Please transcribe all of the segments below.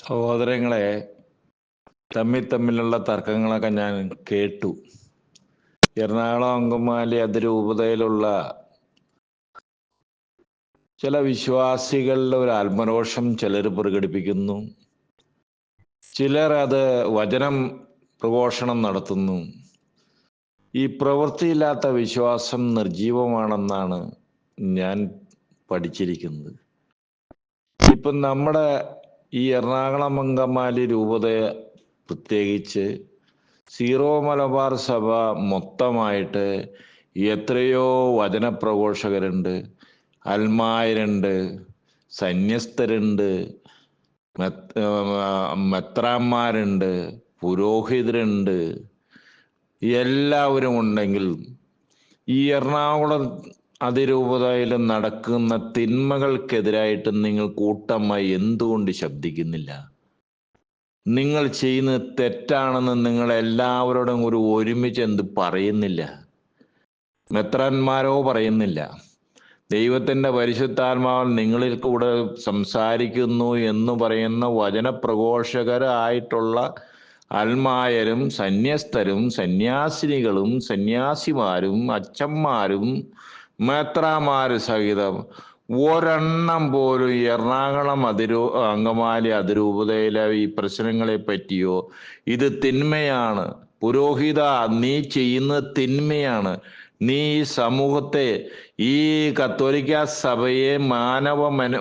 സഹോദരങ്ങളെ തമ്മിൽ തമ്മിലുള്ള തർക്കങ്ങളൊക്കെ ഞാൻ കേട്ടു. എറണാകുളം അങ്കമാലി അതിരൂപതയിലുള്ള ചില വിശ്വാസികളുടെ ഒരു ആത്മരോഷം ചിലർ പ്രകടിപ്പിക്കുന്നു. ചിലർ അത് വചനം പ്രഘോഷണം നടത്തുന്നു. ഈ പ്രവൃത്തിയില്ലാത്ത വിശ്വാസം നിർജീവമാണെന്നാണ് ഞാൻ പഠിച്ചിരിക്കുന്നത്. ഇപ്പം നമ്മുടെ ഈ എറണാകുളം അങ്കമാലി രൂപതയെ പ്രത്യേകിച്ച് സീറോ മലബാർ സഭ മൊത്തമായിട്ട് എത്രയോ വചനപ്രഘോഷകരുണ്ട് അൽമായരുണ്ട് സന്യസ്തരുണ്ട് മെത്രാന്മാരുണ്ട് പുരോഹിതരുണ്ട്. എല്ലാവരും ഉണ്ടെങ്കിൽ ഈ എറണാകുളം അതിരൂപതയിൽ നടക്കുന്ന തിന്മകൾക്കെതിരായിട്ട് നിങ്ങൾ കൂട്ടമായി എന്തുകൊണ്ട് ശബ്ദിക്കുന്നില്ല? നിങ്ങൾ ചെയ്യുന്നത് തെറ്റാണെന്ന് നിങ്ങൾ എല്ലാവരോടും ഒരു ഒരുമിച്ച് എന്ത് പറയുന്നില്ല? മെത്രന്മാരോ പറയുന്നില്ല. ദൈവത്തിന്റെ പരിശുദ്ധാത്മാവ് നിങ്ങളിൽ കൂടെ സംസാരിക്കുന്നു എന്ന് പറയുന്ന വചനപ്രഘോഷകരായിട്ടുള്ള അൽമായരും സന്യസ്തരും സന്യാസിനികളും സന്യാസിമാരും അച്ഛന്മാരും മേത്രാമാര് സഹിതം ഒരെണ്ണം പോലും എറണാകുളം അതിരൂ അങ്കമാലി അതിരൂപതയിലെ ഈ പ്രശ്നങ്ങളെ പറ്റിയോ ഇത് തിന്മയാണ്. പുരോഹിത നീ ചെയ്യുന്ന തിന്മയാണ്. നീ ഈ സമൂഹത്തെ ഈ കത്തോലിക്ക സഭയെ മാനവ മനു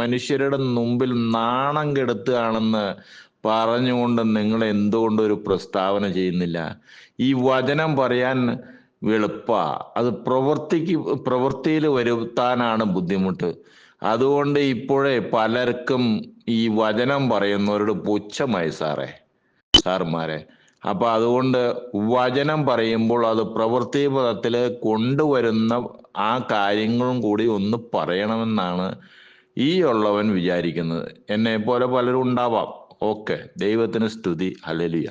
മനുഷ്യരുടെ മുമ്പിൽ നാണം കെടുത്തുകയാണെന്ന് പറഞ്ഞുകൊണ്ട് നിങ്ങൾ എന്തുകൊണ്ട് ഒരു പ്രസ്താവന ചെയ്യുന്നില്ല? ഈ വചനം പറയാൻ എളുപ്പ അത് പ്രവൃത്തിക്ക് പ്രവൃത്തിയിൽ വരുത്താനാണ് ബുദ്ധിമുട്ട്. അതുകൊണ്ട് ഇപ്പോഴേ പലർക്കും ഈ വചനം പറയുന്നവരോട് പുച്ഛമായി സാറേ സാർമാരെ. അപ്പൊ അതുകൊണ്ട് വചനം പറയുമ്പോൾ അത് പ്രവൃത്തി പദത്തിൽ കൊണ്ടുവരുന്ന ആ കാര്യങ്ങളും കൂടി ഒന്ന് പറയണമെന്നാണ് ഈ ഉള്ളവൻ വിചാരിക്കുന്നത്. എന്നെ പോലെ പലരും ഉണ്ടാവാം. ഓക്കെ. ദൈവത്തിന് സ്തുതി. ഹലലിയ